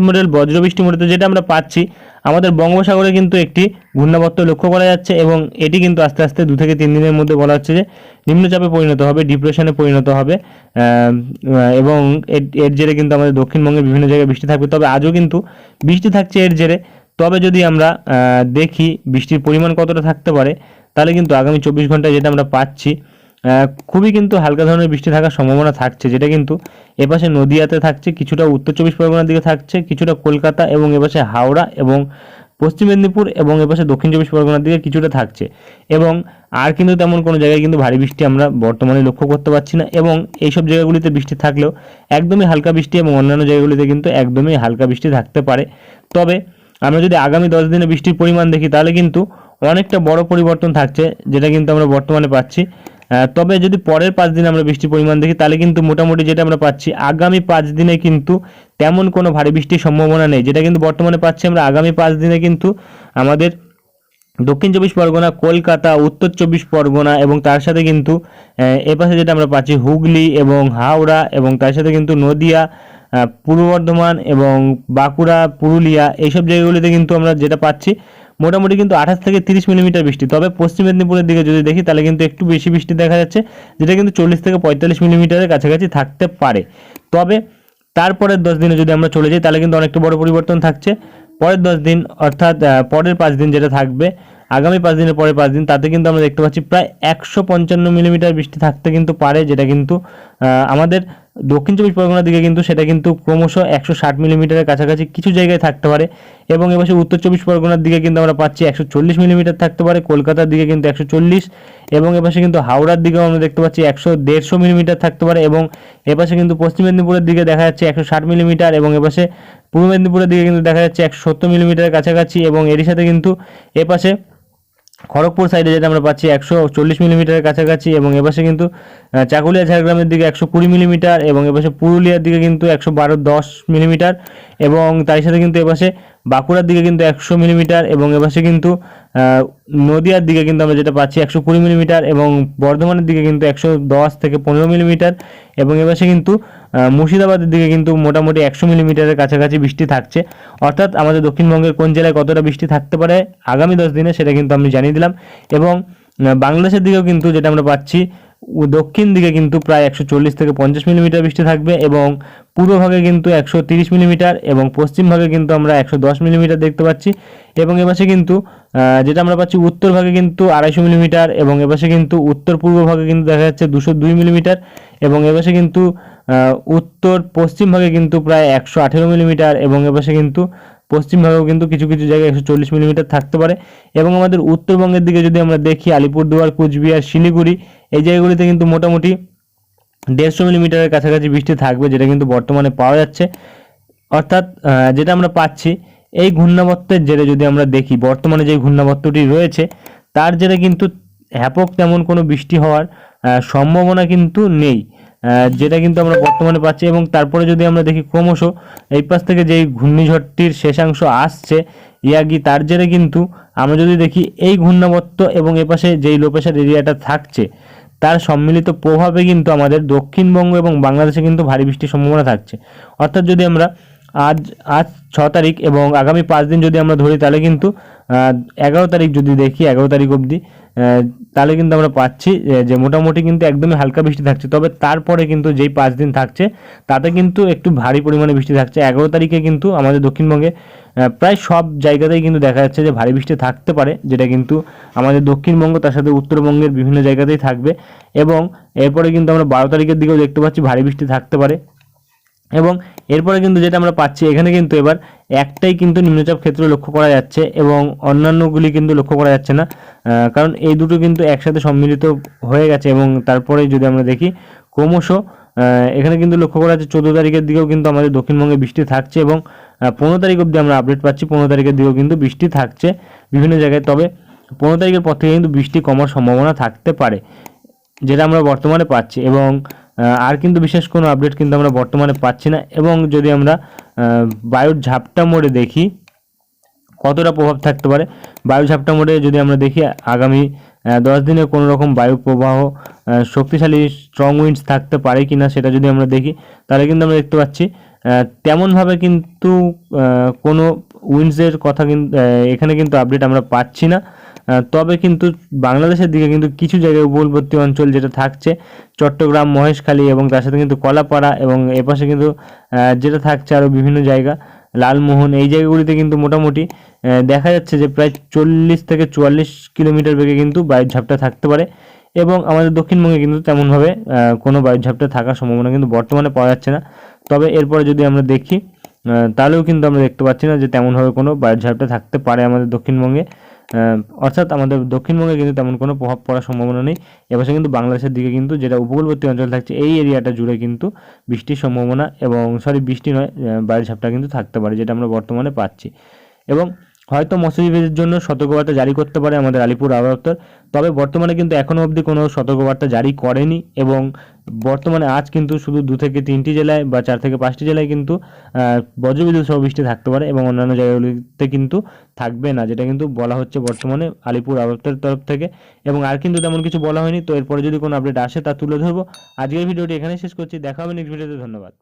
Model বজ্রবৃষ্টি model যেটা আমরা পাচ্ছি, আমাদের বঙ্গোপসাগরে কিন্তু একটি ঘূর্ণাবর্ত লক্ষ্য করা যাচ্ছে এবং এটি কিন্তু আস্তে আস্তে দু থেকে তিন দিনের মধ্যে বলা হচ্ছে যে নিম্নচাপে পরিণত হবে, ডিপ্রেশনে পরিণত হবে এবং এর- জেরে কিন্তু আমাদের দক্ষিণবঙ্গের বিভিন্ন জায়গায় বৃষ্টি থাকবে। তবে আজও কিন্তু বৃষ্টি থাকছে এর জেরে। তবে যদি আমরা দেখি বৃষ্টির পরিমাণ কতটা থাকতে পারে, তাহলে কিন্তু আগামী চব্বিশ ঘন্টায় যেটা আমরা পাচ্ছি খুবই কিন্তু হালকা ধরনের বৃষ্টি থাকার সম্ভাবনা থাকছে, যেটা কিন্তু এপাশে নদিয়াতে থাকছে, কিছুটা উত্তর চব্বিশ পরগনার দিকে থাকছে, কিছুটা কলকাতা এবং এপাশে হাওড়া এবং পশ্চিম মেদিনীপুর এবং এপাশে দক্ষিণ চব্বিশ পরগনার দিকে কিছুটা থাকছে। এবং আর কিন্তু তেমন কোনো জায়গায় কিন্তু ভারী বৃষ্টি আমরা বর্তমানে লক্ষ্য করতে পারছি না এবং এইসব জায়গাগুলিতে বৃষ্টি থাকলেও একদমই হালকা বৃষ্টি এবং অন্যান্য জায়গাগুলিতে কিন্তু একদমই হালকা বৃষ্টি থাকতে পারে। তবে আমরা যদি আগামী দশ দিনে বৃষ্টির পরিমাণ দেখি, তাহলে কিন্তু অনেকটা বড় পরিবর্তন থাকছে, যেটা কিন্তু আমরা বর্তমানে পাচ্ছি। তবে যদি পরের পাঁচ দিন আমরা বৃষ্টির পরিমাণ দেখি, তাহলে কিন্তু মোটামুটি যেটা আমরা পাচ্ছি, আগামী পাঁচ দিনে কিন্তু তেমন কোনো ভারী বৃষ্টির সম্ভাবনা নেই। যেটা কিন্তু বর্তমানে পাচ্ছি আমরা, আগামী পাঁচ দিনে কিন্তু আমাদের দক্ষিণ চব্বিশ পরগনা, কলকাতা, উত্তর চব্বিশ পরগনা এবং তার সাথে কিন্তু এপাশে যেটা আমরা পাচ্ছি হুগলি এবং হাওড়া এবং তার সাথে কিন্তু নদিয়া পূর্ব বর্ধমান এবং বাঁকুড়া, পুরুলিয়া, এইসব জায়গাগুলিতে কিন্তু আমরা যেটা পাচ্ছি মোটামুটি কিন্তু আঠাশ থেকে তিরিশ মিলিমিটার বৃষ্টি। তবে পশ্চিম মেদিনীপুরের দিকে যদি দেখি, তাহলে কিন্তু একটু বেশি বৃষ্টি দেখা যাচ্ছে, যেটা কিন্তু চল্লিশ থেকে পঁয়তাল্লিশ মিলিমিটারের কাছাকাছি থাকতে পারে। তবে তারপরের দশ দিনে যদি আমরা চলে যাই, তাহলে কিন্তু অনেকটা বড় পরিবর্তন থাকছে। পরের দশ দিন, অর্থাৎ পরের পাঁচ দিন যেটা থাকবে, আগামী পাঁচ দিনের পরের পাঁচ দিন, তাতে কিন্তু আমরা দেখতে পাচ্ছি প্রায় একশো পঞ্চান্ন মিলিমিটার বৃষ্টি থাকতে কিন্তু পারে, যেটা কিন্তু আমাদের দক্ষিণ চব্বিশ পরগনার দিকে কিন্তু সেটা কিন্তু ক্রমশ একশো ষাট মিলিমিটারের কাছাকাছি কিছু জায়গায় থাকতে পারে। এবং এবার উত্তর চব্বিশ পরগনার দিকে কিন্তু আমরা পাচ্ছি একশো চল্লিশ মিলিমিটার থাকতে পারে, কলকাতার দিকে কিন্তু একশো চল্লিশ এবং এপাশে কিন্তু হাওড়ার দিকেও আমরা দেখতে পাচ্ছি একশো দেড়শো মিলিমিটার থাকতে পারে এবং এপাশে কিন্তু পশ্চিম মেদিনীপুরের দিকে দেখা যাচ্ছে একশো ষাট মিলিমিটার এবং এপাশে পূর্ব মেদিনীপুরের দিকে কিন্তু দেখা যাচ্ছে একশো সত্তর মিলিমিটারের কাছাকাছি এবং এরই সাথে কিন্তু এপাশে খড়গপুর সাইডে যেটা আমরা পাচ্ছি একশো চল্লিশ মিলিমিটারের কাছাকাছি এবং এপাশে কিন্তু চাকুলিয়া ঝাড়গ্রামের দিকে একশো কুড়ি মিলিমিটার এবং এপাশে পুরুলিয়ার দিকে কিন্তু একশো বারো দশ মিলিমিটার এবং তার সাথে কিন্তু এপাশে বাঁকুড়ার দিকে কিন্তু একশো মিলিমিটার এবং এপাশে কিন্তু নদিয়ার দিকে কিন্তু আমরা যেটা পাচ্ছি একশো কুড়ি মিলিমিটার এবং বর্ধমানের দিকে কিন্তু একশো দশ থেকে পনেরো মিলিমিটার এবং এপাশে কিন্তু মুর্শিদাবাদের দিকে কিন্তু মোটামুটি একশো মিলিমিটারের কাছাকাছি বৃষ্টি থাকছে। অর্থাৎ আমাদের দক্ষিণবঙ্গের কোন জেলায় কতটা বৃষ্টি থাকতে পারে আগামী দশ দিনে সেটা কিন্তু আমি জানিয়ে দিলাম এবং বাংলাদেশের দিকেও কিন্তু যেটা আমরা পাচ্ছি দক্ষিণ দিকে কিন্তু প্রায় একশো চল্লিশ থেকে পঞ্চাশ মিলিমিটার বৃষ্টি থাকবে এবং পূর্ব ভাগে কিন্তু একশো মিলিমিটার এবং পশ্চিম ভাগে কিন্তু আমরা একশো দশ মিলিমিটার দেখতে পাচ্ছি এবং এপাশে কিন্তু যেটা আমরা পাচ্ছি উত্তর ভাগে কিন্তু আড়াইশো মিলিমিটার এবং এপাশে কিন্তু উত্তর পূর্ব ভাগে কিন্তু দেখা যাচ্ছে দুশো দুই মিলিমিটার এবং এপাশে কিন্তু উত্তর পশ্চিম ভাগে কিন্তু প্রায় একশো আঠেরো মিলিমিটার এবং এপাশে কিন্তু পশ্চিমবঙ্গেও কিন্তু কিছু কিছু জায়গায় একশো চল্লিশ মিলিমিটার থাকতে পারে। এবং আমাদের উত্তরবঙ্গের দিকে যদি আমরা দেখি, আলিপুরদুয়ার, কুচবিহার, শিলিগুড়ি, এই জায়গাগুলিতে কিন্তু মোটামুটি দেড়শো মিলিমিটারের কাছাকাছি বৃষ্টি থাকবে, যেটা কিন্তু বর্তমানে পাওয়া যাচ্ছে। অর্থাৎ যেটা আমরা পাচ্ছি, এই ঘূর্ণাবর্তের জেরে যদি আমরা দেখি, বর্তমানে যে ঘূর্ণাবর্তটি রয়েছে, তার জেরে কিন্তু ব্যাপক তেমন কোনো বৃষ্টি হওয়ার সম্ভাবনা কিন্তু নেই। যেটা কিন্তু আমরা বর্তমানে পাচ্ছি এবং তারপরে যদি আমরা দেখি ক্রমশ এই পাশ থেকে যেই ঘূর্ণিঝড়টির শেষাংশ আসছে, ইয়াগি, তার জেরে কিন্তু আমরা যদি দেখি এই ঘূর্ণাবর্ত এবং এপাশে যেই লো প্রেশার এরিয়াটা থাকছে, তার সম্মিলিত প্রভাবে কিন্তু আমাদের দক্ষিণবঙ্গ এবং বাংলাদেশে কিন্তু ভারী বৃষ্টির সম্ভাবনা থাকছে। অর্থাৎ যদি আমরা আজ আজ ছ তারিখ এবং আগামী পাঁচ দিন যদি আমরা ধরি, তাহলে কিন্তু এগারো তারিখ যদি দেখি, এগারো তারিখ অবধি তাহলে কিন্তু আমরা পাচ্ছি যে- মোটামুটি কিন্তু একদমই হালকা বৃষ্টি থাকছে। তবে তারপরে কিন্তু যেই পাঁচ দিন থাকছে, তাতে কিন্তু একটু ভারী পরিমাণে বৃষ্টি থাকছে। এগারো তারিখে কিন্তু আমাদের দক্ষিণবঙ্গে প্রায় সব জায়গাতেই কিন্তু দেখা যাচ্ছে যে ভারী বৃষ্টি থাকতে পারে, যেটা কিন্তু আমাদের দক্ষিণবঙ্গ, তার সাথে উত্তরবঙ্গের বিভিন্ন জায়গাতেই থাকবে। এবং এরপরে কিন্তু আমরা বারো তারিখের দিকেও দেখতে পাচ্ছি ভারী বৃষ্টি থাকতে পারে। এবং এরপরে কিন্তু যেটা আমরা পাচ্ছি এখানে কিন্তু এবার একটাই কিন্তু নিম্নচাপ ক্ষেত্র লক্ষ্য করা যাচ্ছে এবং অন্যান্যগুলি কিন্তু লক্ষ্য করা যাচ্ছে না কারণ এই দুটো কিন্তু একসাথে সম্মিলিত হয়ে গেছে এবং তারপরে যদি আমরা দেখি ক্রমশ এখানে কিন্তু লক্ষ্য করা যাচ্ছে চোদ্দ তারিখের দিকেও কিন্তু আমাদের দক্ষিণবঙ্গে বৃষ্টি থাকছে এবং পনেরো তারিখ অবধি আমরা আপডেট পাচ্ছি, পনেরো তারিখের দিকেও কিন্তু বৃষ্টি থাকছে বিভিন্ন জায়গায়, তবে পনেরো তারিখের পর থেকে কিন্তু বৃষ্টি কমার সম্ভাবনা থাকতে পারে, যেটা আমরা বর্তমানে পাচ্ছি এবং আর কিন্তু বিশেষ কোনো আপডেট কিন্তু আমরা বর্তমানে পাচ্ছি না। এবং যদি আমরা বায়ুর ঝাপটা মোড়ে দেখি, কতটা প্রভাব থাকতে পারে? বায়ু ঝাপটা মোড়ে যদি আমরা দেখি, আগামী দশ দিনে কোনো রকম বায়ু প্রবাহ শক্তিশালী স্ট্রং উইন্ডস থাকতে পারে কিনা সেটা যদি আমরা দেখি, তাহলে কিন্তু আমরা দেখতে পাচ্ছি তেমনভাবে কিন্তু কোনো উইন্ডসের কথা কিন্তু এখানে কিন্তু আপডেট আমরা পাচ্ছি না। তবে কিন্তু বাংলাদেশের দিকে কিন্তু কিছু জায়গায় উপকূলবর্তী অঞ্চল যেটা থাকছে, চট্টগ্রাম, মহেশখালী এবং তার সাথে কিন্তু কলাপাড়া এবং এপাশে কিন্তু যেটা থাকছে আরও বিভিন্ন জায়গা, লালমোহন, এই জায়গাগুলিতে কিন্তু মোটামুটি দেখা যাচ্ছে যে প্রায় চল্লিশ থেকে চুয়াল্লিশ কিলোমিটার বেগে কিন্তু বায়ুর ঝাপটা থাকতে পারে এবং আমাদের দক্ষিণবঙ্গে কিন্তু তেমনভাবে কোনো বায়ুর ঝাপটা থাকার সম্ভাবনা কিন্তু বর্তমানে পাওয়া যাচ্ছে না। তবে এরপরে যদি আমরা দেখি তাহলেও কিন্তু আমরা দেখতে পাচ্ছি না যে তেমনভাবে কোনো বায়ুর ঝাপটা থাকতে পারে আমাদের দক্ষিণবঙ্গে। অর্থাৎ আমাদের দক্ষিণবঙ্গে কিন্তু তেমন কোনো প্রভাব পড়ার সম্ভাবনা নেই। এবছর কিন্তু বাংলাদেশের দিকে কিন্তু যেটা উপকূলবর্তী অঞ্চল থাকছে, এই এরিয়াটা জুড়ে কিন্তু বৃষ্টির সম্ভাবনা এবং সরি বৃষ্টি নয় বাইরের ঝাপটা কিন্তু থাকতে পারে, যেটা আমরা বর্তমানে পাচ্ছি। এবং হয়তো মৎস্যজীবীদের জন্য সতর্কবার্তা জারি করতে পারে আমাদের আলিপুর আবহাওয়া তবে বর্তমানে কিন্তু এখনও অবধি কোনো সতর্কবার্তা জারি করেনি এবং বর্তমানে আজ কিন্তু শুধু দু থেকে তিনটি জেলায় বা চার থেকে পাঁচটি জেলায় কিন্তু বজ্রবিদ্যুৎ সহ বৃষ্টি থাকতে পারে এবং অন্যান্য জায়গাগুলিতে কিন্তু থাকবে না, যেটা কিন্তু বলা হচ্ছে বর্তমানে আলিপুর আবহাওয়া দপ্তরের তরফ থেকে। এবং আর কিন্তু তেমন কিছু বলা হয়নি, তো এরপরে যদি কোনো আপডেট আসে তা তুলে ধরবো। আজকের ভিডিওটি এখানে শেষ করছি, দেখা হবে নেক্সট ভিডিওতে ধন্যবাদ।